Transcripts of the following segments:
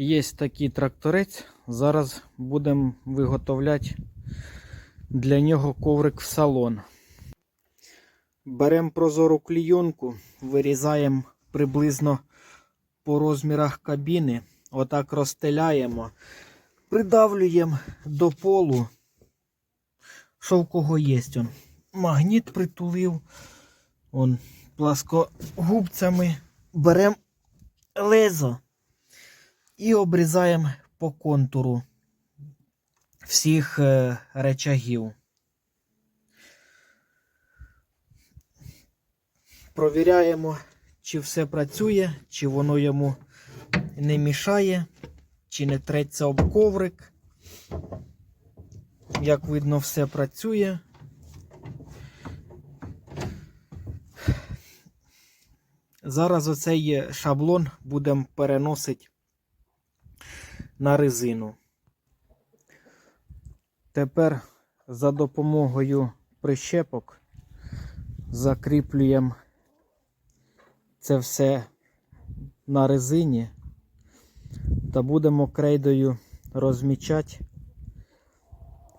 Є такий тракторець. Зараз будемо виготовляти для нього коврик в салон. Беремо прозору клійонку, вирізаємо приблизно по розмірах кабіни. Отак розстеляємо, придавлюємо до полу. Що в кого є? Он. Магніт притулив. Он пласкогубцями беремо лезо і обрізаємо по контуру всіх е, речагів. Провіряємо, чи все працює, чи воно йому не мішає, чи не треться об коврик. Як видно, все працює. Зараз оцей шаблон будемо переносити на резину. Тепер за допомогою прищепок закріплюємо це все на резині та будемо крейдою розмічати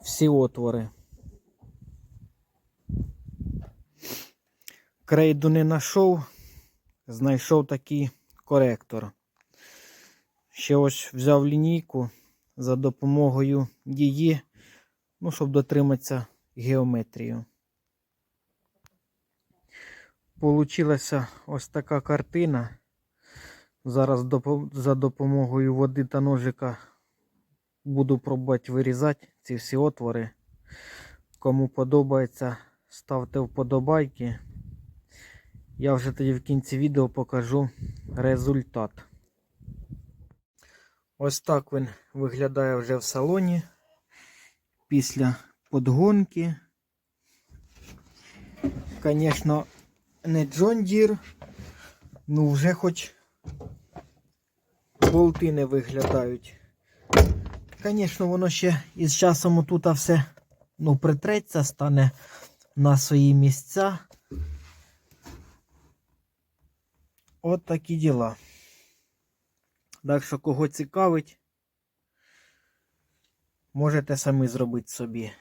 всі отвори. Крейду не знайшов, знайшов такий коректор. Ще ось взяв лінійку за допомогою її, ну, щоб дотриматися геометрію. Получилася ось така картина. Зараз за допомогою води та ножика буду пробувати вирізати ці всі отвори. Кому подобається, ставте вподобайки. Я вже тоді в кінці відео покажу результат. Ось так він виглядає вже в салоні після подгонки. Звісно, не John Deere, ну вже хоч болти не виглядають. Звісно, воно ще із часом тут все ну, притреться, стане на свої місця. От такі діла. Так що, кого цікавить, можете самі зробити собі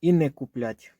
і не куплять.